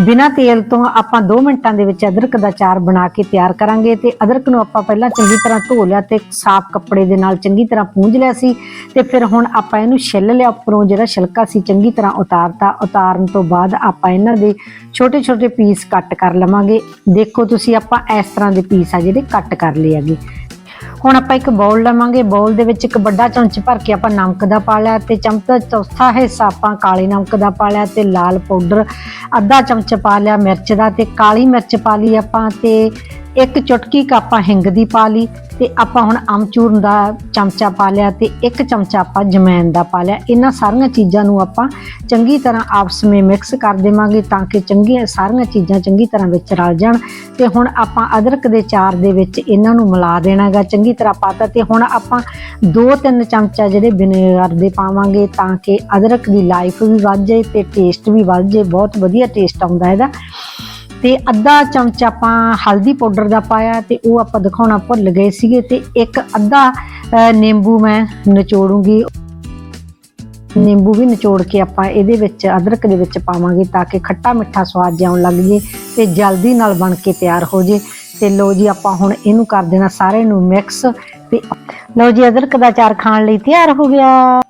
ਬਿਨਾਂ ਤੇਲ ਤੋਂ ਆਪਾਂ 2 ਮਿੰਟਾਂ ਦੇ ਵਿੱਚ ਅਦਰਕ ਦਾ ਚਾਰ ਬਣਾ ਕੇ ਤਿਆਰ ਕਰਾਂਗੇ ਤੇ ਅਦਰਕ ਨੂੰ ਆਪਾਂ ਪਹਿਲਾਂ ਚੰਗੀ ਤਰ੍ਹਾਂ ਧੋ ਲਿਆ ਤੇ ਸਾਫ਼ ਕੱਪੜੇ ਦੇ ਨਾਲ ਚੰਗੀ ਤਰ੍ਹਾਂ ਪੂੰਝ ਲਿਆ ਸੀ ਤੇ ਫਿਰ ਹੁਣ ਆਪਾਂ ਇਹਨੂੰ ਛਿੱਲ ਲਿਆ ਉੱਪਰੋਂ ਜਿਹੜਾ ਛਿਲਕਾ ਸੀ ਚੰਗੀ ਤਰ੍ਹਾਂ ਉਤਾਰਤਾ। ਉਤਾਰਨ ਤੋਂ ਬਾਅਦ ਆਪਾਂ ਇਹਨਾਂ ਦੇ ਛੋਟੇ ਛੋਟੇ ਪੀਸ ਕੱਟ ਕਰ ਲਵਾਂਗੇ। ਦੇਖੋ ਤੁਸੀਂ ਆਪਾਂ ਇਸ ਤਰ੍ਹਾਂ ਦੇ ਪੀਸ ਆ ਜਿਹੜੇ ਕੱਟ ਕਰ ਲਏ ਹੈਗੇ। ਹੁਣ ਆਪਾਂ ਇੱਕ ਬਾਉਲ ਲਵਾਂਗੇ। ਬਾਉਲ ਦੇ ਵਿੱਚ ਇੱਕ ਵੱਡਾ ਚਮਚ ਭਰ ਕੇ ਆਪਾਂ ਨਮਕ ਦਾ ਪਾ ਲਿਆ ਤੇ ਚਮਚ ਦਾ ਚੌਥਾ ਹਿੱਸਾ ਆਪਾਂ ਕਾਲੇ ਨਮਕ ਦਾ ਪਾ ਲਿਆ ਤੇ ਲਾਲ ਪਾਊਡਰ। ਅੱਧਾ ਚਮਚ ਪਾ ਲਿਆ ਮਿਰਚ ਦਾ ਤੇ ਕਾਲੀ ਮਿਰਚ ਪਾ ਲਈ ਆਪਾਂ ਤੇ ਇੱਕ ਚੁਟਕੀ ਕੁ ਆਪਾਂ ਹਿੰਗ ਦੀ ਪਾ ਲਈ ਤੇ ਆਪਾਂ ਹੁਣ ਅਮਚੂਰ ਦਾ ਚਮਚਾ ਪਾ ਲਿਆ ਤੇ ਇੱਕ ਚਮਚਾ ਆਪਾਂ ਜਮੈਨ ਦਾ ਪਾ ਲਿਆ। ਇਹਨਾਂ ਸਾਰੀਆਂ ਚੀਜ਼ਾਂ ਨੂੰ ਆਪਾਂ ਚੰਗੀ ਤਰ੍ਹਾਂ ਆਪਸ ਵਿੱਚ ਮਿਕਸ ਕਰ ਦੇਵਾਂਗੇ ਤਾਂ ਕਿ ਚੰਗੀਆਂ ਸਾਰੀਆਂ ਚੀਜ਼ਾਂ ਚੰਗੀ ਤਰ੍ਹਾਂ ਵਿੱਚ ਰਲ ਜਾਣ। ਤੇ ਹੁਣ ਆਪਾਂ ਅਦਰਕ ਦੇ ਚਾਰ ਦੇ ਵਿੱਚ ਇਹਨਾਂ ਨੂੰ ਮਿਲਾ ਦੇਣਾਗਾ ਚੰਗੀ ਤਰ੍ਹਾਂ ਪਾਤਾ ਤੇ ਹੁਣ ਆਪਾਂ 2-3 ਚਮਚਾ ਜਿਹੜੇ ਵਿਨੇਗਰ ਦੇ ਪਾਵਾਂਗੇ ਤਾਂ ਕਿ ਅਦਰਕ ਦੀ ਲਾਈਫ ਵੀ ਵੱਧ ਜਾਏ ਤੇ ਟੇਸਟ ਵੀ ਵੱਧ ਜਾਏ। ਬਹੁਤ ਵਧੀਆ ਟੇਸਟ ਆਉਂਦਾ ਇਹਦਾ। ਤੇ ਅੱਧਾ ਚਮਚਾ ਆਪਾਂ ਹਲਦੀ ਪਾਊਡਰ ਦਾ ਪਾਇਆ ਤੇ ਉਹ ਆਪਾਂ ਦਿਖਾਉਣਾ ਭੁੱਲ ਗਏ ਸੀਗੇ ਤੇ ਇੱਕ ਅੱਧਾ ਨਿੰਬੂ ਮੈਂ ਨਿਚੋੜੂੰਗੀ। ਨਿੰਬੂ ਵੀ ਨਿਚੋੜ ਕੇ ਆਪਾਂ ਇਹਦੇ ਵਿੱਚ ਅਦਰਕ ਦੇ ਵਿੱਚ ਪਾਵਾਂਗੇ ਤਾਂ ਕਿ ਖੱਟਾ ਮਿੱਠਾ ਸਵਾਦ ਜਿਹਾ ਆਉਣ ਲੱਗ ਜੇ ਤੇ ਜਲਦੀ ਨਾਲ ਬਣ ਕੇ ਤਿਆਰ ਹੋ ਜੇ ਤੇ ਲੋ ਜੀ ਆਪਾਂ ਹੁਣ ਇਹਨੂੰ ਕਰ ਦੇਣਾ ਸਾਰੇ ਨੂੰ ਮਿਕਸ ਤੇ ਲੋ ਜੀ ਅਦਰਕ ਦਾ ਚਾਰ ਖਾਣ ਲਈ ਤਿਆਰ ਹੋ ਗਿਆ।